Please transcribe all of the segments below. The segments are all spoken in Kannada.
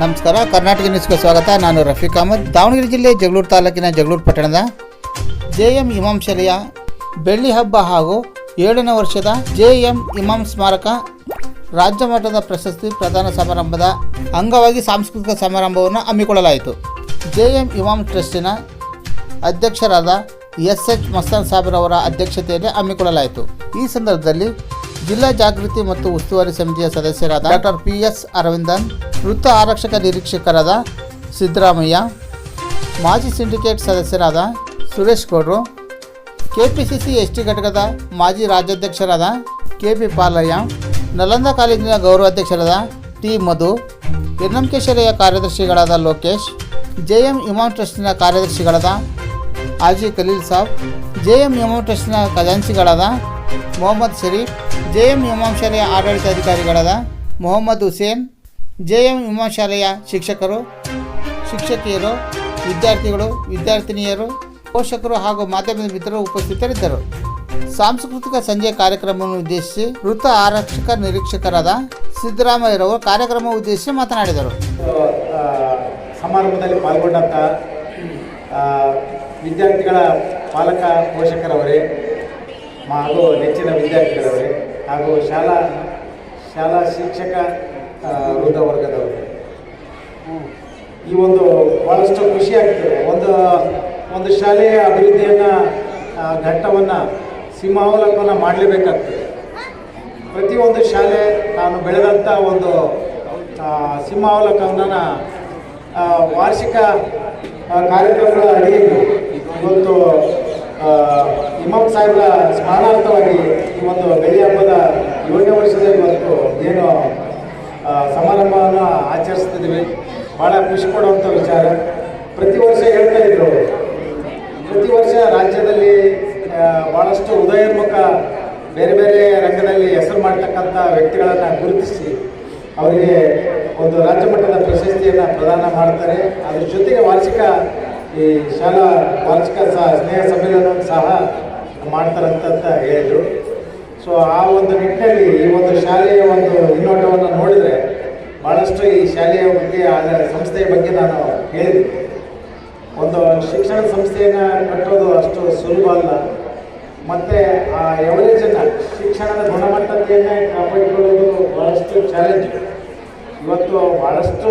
ನಮಸ್ಕಾರ, ಕರ್ನಾಟಕ ನ್ಯೂಸ್ಗೆ ಸ್ವಾಗತ. ನಾನು ರಫೀಕ್ ಅಹಮದ್. ದಾವಣಗೆರೆ ಜಿಲ್ಲೆ ಜಗಳೂರು ತಾಲೂಕಿನ ಜಗಳೂರು ಪಟ್ಟಣದ ಜೆ ಎಂ ಇಮಾಂ ಶಾಲೆಯ ಬೆಳ್ಳಿ ಹಬ್ಬ ಹಾಗೂ ಏಳನೇ ವರ್ಷದ ಜೆ ಎಂ ಇಮಾಂ ಸ್ಮಾರಕ ರಾಜ್ಯ ಮಟ್ಟದ ಪ್ರಶಸ್ತಿ ಪ್ರದಾನ ಸಮಾರಂಭದ ಅಂಗವಾಗಿ ಸಾಂಸ್ಕೃತಿಕ ಸಮಾರಂಭವನ್ನು ಹಮ್ಮಿಕೊಳ್ಳಲಾಯಿತು. ಜೆ ಎಂ ಇಮಾಂ ಟ್ರಸ್ಟಿನ ಅಧ್ಯಕ್ಷರಾದ ಎಸ್ ಎಚ್ ಮಸ್ತಾನ್ ಸಾಬ್ರವರ ಅಧ್ಯಕ್ಷತೆಯಲ್ಲಿ ಹಮ್ಮಿಕೊಳ್ಳಲಾಯಿತು. ಈ ಸಂದರ್ಭದಲ್ಲಿ ಜಿಲ್ಲಾ ಜಾಗೃತಿ ಮತ್ತು ಉಸ್ತುವಾರಿ ಸಮಿತಿಯ ಸದಸ್ಯರಾದ ಡಾಕ್ಟರ್ ಪಿ ಎಸ್ ಅರವಿಂದನ್, ವೃತ್ತ ಆರಕ್ಷಕ ನಿರೀಕ್ಷಕರಾದ ಸಿದ್ದರಾಮಯ್ಯ, ಮಾಜಿ ಸಿಂಡಿಕೇಟ್ ಸದಸ್ಯರಾದ ಸುರೇಶ್ ಗೌಡ್ರು, ಕೆಪಿಸಿಸಿ ಎಸ್ ಟಿ ಘಟಕದ ಮಾಜಿ ರಾಜ್ಯಾಧ್ಯಕ್ಷರಾದ ಕೆ ಪಿ ಪಾಲಯ್ಯ, ನಲಂದ ಕಾಲೇಜಿನ ಗೌರವಾಧ್ಯಕ್ಷರಾದ ಟಿ ಮಧು ಎನ್ಎಂಕೆ ಕಾರ್ಯದರ್ಶಿಗಳಾದ ಲೋಕೇಶ್, ಜೆಎಂ ಇಮಾಮ್ ಟ್ರಸ್ಟಿನ ಕಾರ್ಯದರ್ಶಿಗಳಾದ ಆಜಿ ಖಲೀಲ್ ಸಾಬ್, ಜೆಎಂ ಇಮಾಮ್ ಟ್ರಸ್ಟ್ನ ಖಜಾನ್ಸಿಗಳಾದ ಮೊಹಮ್ಮದ್ ಶರೀಫ್, ಜೆಎಂ ವಿಮಾಂಶಾಲೆಯ ಶಾಲೆಯ ಆಡಳಿತಾಧಿಕಾರಿಗಳಾದ ಮೊಹಮ್ಮದ್ ಹುಸೇನ್, ಜೆಎಂ ಎಂ ಶಾಲೆಯ ಶಿಕ್ಷಕರು, ಶಿಕ್ಷಕಿಯರು, ವಿದ್ಯಾರ್ಥಿಗಳು, ವಿದ್ಯಾರ್ಥಿನಿಯರು, ಪೋಷಕರು ಹಾಗೂ ಮಾಧ್ಯಮದ ಮಿತ್ರರು ಉಪಸ್ಥಿತರಿದ್ದರು. ಸಾಂಸ್ಕೃತಿಕ ಸಂಜೆ ಕಾರ್ಯಕ್ರಮವನ್ನು ಉದ್ದೇಶಿಸಿ ವೃತ್ತ ಆರಕ್ಷಕ ನಿರೀಕ್ಷಕರಾದ ಸಿದ್ದರಾಮಯ್ಯರವರು ಕಾರ್ಯಕ್ರಮ ಉದ್ದೇಶಿಸಿ ಮಾತನಾಡಿದರು. ಸಮಾರಂಭದಲ್ಲಿ ಪಾಲ್ಗೊಂಡಂತಹ ವಿದ್ಯಾರ್ಥಿಗಳ ಪಾಲಕ ಪೋಷಕರವರೇ ಹಾಗೂ ನೆಚ್ಚಿನ ವಿದ್ಯಾರ್ಥಿಗಳವರೇ ಹಾಗೂ ಶಾಲಾ ಶಾಲಾ ಶಿಕ್ಷಕ ವೃದ್ಧ ವರ್ಗದವರು. ಈ ಒಂದು ಭಾಳಷ್ಟು ಖುಷಿ ಆಗ್ತದೆ. ಒಂದು ಒಂದು ಶಾಲೆಯ ಅಭಿವೃದ್ಧಿಯನ್ನು ಘಟ್ಟವನ್ನು ಸಿಂಹಾವಲಂಬನ ಮಾಡಲೇಬೇಕಾಗ್ತದೆ. ಪ್ರತಿಯೊಂದು ಶಾಲೆ ನಾನು ಬೆಳೆದಂಥ ಒಂದು ಸಿಂಹಾವಲಂಬನ ವಾರ್ಷಿಕ ಕಾರ್ಯಕ್ರಮಗಳ ಅಡಿಯಲ್ಲಿ ಇವತ್ತು ಇಮಾಮ್ ಸಾಹೇಬರ ಸ್ಮರಣಾರ್ಥವಾಗಿ ಈ ಒಂದು ಬೆಳೆ ಹಬ್ಬದ ಏಳನೇ ವರ್ಷದಲ್ಲಿ ಇವತ್ತು ಏನು ಸಮಾರಂಭವನ್ನು ಆಚರಿಸ್ತಿದ್ದೀವಿ. ಭಾಳ ಖುಷಿ ಕೊಡುವಂಥ ವಿಚಾರ. ಪ್ರತಿ ವರ್ಷ ಹೇಳ್ತಾ ಇದ್ರು. ಪ್ರತಿ ವರ್ಷ ರಾಜ್ಯದಲ್ಲಿ ಭಾಳಷ್ಟು ಉದಯೋನ್ಮುಖ ಬೇರೆ ಬೇರೆ ರಂಗದಲ್ಲಿ ಹೆಸರು ಮಾಡ್ತಕ್ಕಂಥ ವ್ಯಕ್ತಿಗಳನ್ನು ಗುರುತಿಸಿ ಅವರಿಗೆ ಒಂದು ರಾಜ್ಯ ಮಟ್ಟದ ಪ್ರಶಸ್ತಿಯನ್ನು ಪ್ರದಾನ ಮಾಡ್ತಾರೆ. ಅದ್ರ ಜೊತೆಗೆ ವಾರ್ಷಿಕ ಈ ಶಾಲಾ ವಾರ್ಷಿಕ ಸಹ ಸ್ನೇಹ ಸಮ್ಮೇಳನವನ್ನು ಸಹ ಮಾಡ್ತಾರಂತ ಹೇಳಿದರು. ಸೊ ಆ ಒಂದು ನಿಟ್ಟಿನಲ್ಲಿ ಈ ಒಂದು ಶಾಲೆಯ ಒಂದು ಹಿನ್ನೋಟವನ್ನು ನೋಡಿದರೆ ಭಾಳಷ್ಟು ಈ ಶಾಲೆಯ ಬಗ್ಗೆ, ಆ ಸಂಸ್ಥೆಯ ಬಗ್ಗೆ ನಾನು ಹೇಳಿದೆ ಒಂದು ಶಿಕ್ಷಣ ಸಂಸ್ಥೆಯನ್ನು ಕಟ್ಟೋದು ಅಷ್ಟು ಸುಲಭ ಅಲ್ಲ. ಮತ್ತು ಆ ಎವರೇಜನ್ನು ಶಿಕ್ಷಣದ ಗುಣಮಟ್ಟತೆಯನ್ನೇ ಕಾಪಾಡಿಕೊಳ್ಳೋದು ಭಾಳಷ್ಟು ಚಾಲೆಂಜ್ ಇವತ್ತು ಭಾಳಷ್ಟು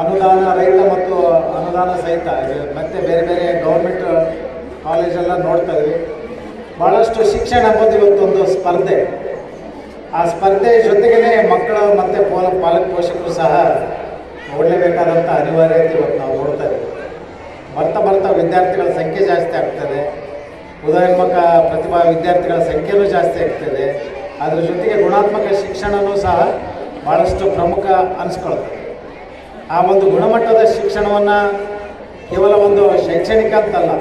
ಅನುದಾನ ರಹಿತ ಮತ್ತು ಅನುದಾನ ಸಹಿತ ಮತ್ತೆ ಬೇರೆ ಬೇರೆ ಗೌರ್ಮೆಂಟ್ ಕಾಲೇಜೆಲ್ಲ ನೋಡ್ತಾ ಇದ್ವಿ. ಭಾಳಷ್ಟು ಶಿಕ್ಷಣ ಅಂಬೋದು ಇವತ್ತೊಂದು ಸ್ಪರ್ಧೆ. ಆ ಸ್ಪರ್ಧೆ ಜೊತೆಗೇ ಮಕ್ಕಳು ಮತ್ತು ಪೋಲ ಪಾಲಕ ಪೋಷಕರು ಸಹ ನೋಡಲೇಬೇಕಾದಂಥ ಅನಿವಾರ್ಯತೆ ಇವತ್ತು ನಾವು ನೋಡ್ತಾ ಇದ್ದೀವಿ ಬರ್ತಾ ಬರ್ತಾ ವಿದ್ಯಾರ್ಥಿಗಳ ಸಂಖ್ಯೆ ಜಾಸ್ತಿ ಆಗ್ತದೆ. ಉದಯೋನ್ಮುಖ ಪ್ರತಿಭಾ ವಿದ್ಯಾರ್ಥಿಗಳ ಸಂಖ್ಯೆಯೂ ಜಾಸ್ತಿ ಆಗ್ತದೆ. ಅದರ ಜೊತೆಗೆ ಗುಣಾತ್ಮಕ ಶಿಕ್ಷಣವೂ ಸಹ ಭಾಳಷ್ಟು ಪ್ರಮುಖ ಅನಿಸ್ಕೊಳ್ತದೆ. ಆ ಒಂದು ಗುಣಮಟ್ಟದ ಶಿಕ್ಷಣವನ್ನು ಕೇವಲ ಒಂದು ಶೈಕ್ಷಣಿಕ ಅಂತಲ್ಲ,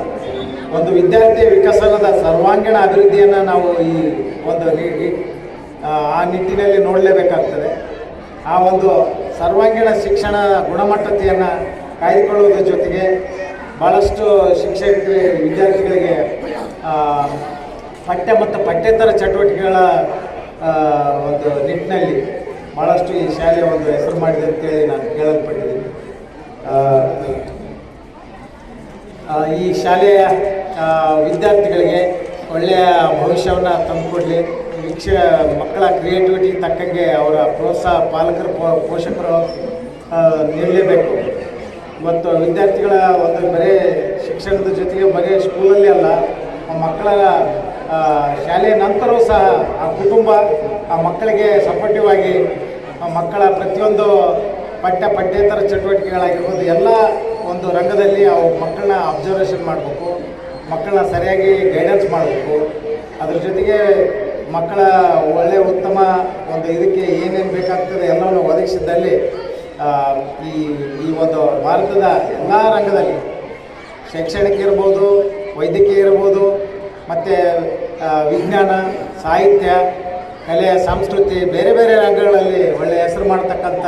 ಒಂದು ವಿದ್ಯಾರ್ಥಿ ವಿಕಸನದ ಸರ್ವಾಂಗೀಣ ಅಭಿವೃದ್ಧಿಯನ್ನು ನಾವು ಈ ಒಂದು ಆ ನಿಟ್ಟಿನಲ್ಲಿ ನೋಡಲೇಬೇಕಾಗ್ತದೆ. ಆ ಒಂದು ಸರ್ವಾಂಗೀಣ ಶಿಕ್ಷಣ ಗುಣಮಟ್ಟತೆಯನ್ನು ಕಾಯ್ದುಕೊಳ್ಳುವುದರ ಜೊತೆಗೆ ಭಾಳಷ್ಟು ಶಿಕ್ಷಕರಿಗೆ ವಿದ್ಯಾರ್ಥಿಗಳಿಗೆ ಪಠ್ಯ ಮತ್ತು ಪಠ್ಯೇತರ ಚಟುವಟಿಕೆಗಳ ಒಂದು ನಿಟ್ಟಿನಲ್ಲಿ ಭಾಳಷ್ಟು ಈ ಶಾಲೆ ಒಂದು ಹೆಸರು ಮಾಡಿದೆ ಅಂತೇಳಿ ನಾನು ಕೇಳಲ್ಪಟ್ಟಿದ್ದೀನಿ. ಈ ಶಾಲೆಯ ವಿದ್ಯಾರ್ಥಿಗಳಿಗೆ ಒಳ್ಳೆಯ ಭವಿಷ್ಯವನ್ನು ತಂದುಕೊಡಲಿ. ವೀಕ್ಷ ಮಕ್ಕಳ ಕ್ರಿಯೇಟಿವಿಟಿ ತಕ್ಕಂಗೆ ಅವರ ಪ್ರೋತ್ಸಾಹ ಪಾಲಕರು ಪೋಷಕರು ನೀಡಲೇಬೇಕು. ಮತ್ತು ವಿದ್ಯಾರ್ಥಿಗಳ ಒಂದು ಬರೀ ಶಿಕ್ಷಣದ ಜೊತೆಗೆ ಬರೀ ಸ್ಕೂಲಲ್ಲಿ ಅಲ್ಲ ಮಕ್ಕಳ ಶಾಲೆಯ ನಂತರವೂ ಸಹ ಆ ಕುಟುಂಬ ಆ ಮಕ್ಕಳಿಗೆ ಸಪೋರ್ಟಿವ್ ಆಗಿ ಮಕ್ಕಳ ಪ್ರತಿಯೊಂದು ಪಠ್ಯ ಪಠ್ಯೇತರ ಚಟುವಟಿಕೆಗಳಾಗಿರ್ಬೋದು, ಎಲ್ಲ ಒಂದು ರಂಗದಲ್ಲಿ ಅವು ಮಕ್ಕಳನ್ನ ಅಬ್ಸರ್ವೇಷನ್ ಮಾಡಬೇಕು, ಮಕ್ಕಳನ್ನ ಸರಿಯಾಗಿ ಗೈಡೆನ್ಸ್ ಮಾಡಬೇಕು. ಅದ್ರ ಜೊತೆಗೆ ಮಕ್ಕಳ ಒಳ್ಳೆಯ ಉತ್ತಮ ಒಂದು ಇದಕ್ಕೆ ಏನೇನು ಬೇಕಾಗ್ತದೆ ಎಲ್ಲವನ್ನು ಒದಗಿಸಿದ್ದಲ್ಲಿ ಈ ಈ ಒಂದು ಭಾರತದ ಎಲ್ಲ ರಂಗದಲ್ಲಿ ಶೈಕ್ಷಣಿಕ ಇರ್ಬೋದು, ವೈದ್ಯಕೀಯ ಇರ್ಬೋದು ಮತ್ತು ವಿಜ್ಞಾನ ಸಾಹಿತ್ಯ ಕಲೆ ಸಂಸ್ಕೃತಿ ಬೇರೆ ಬೇರೆ ರಂಗಗಳಲ್ಲಿ ಒಳ್ಳೆಯ ಹೆಸರು ಮಾಡ್ತಕ್ಕಂಥ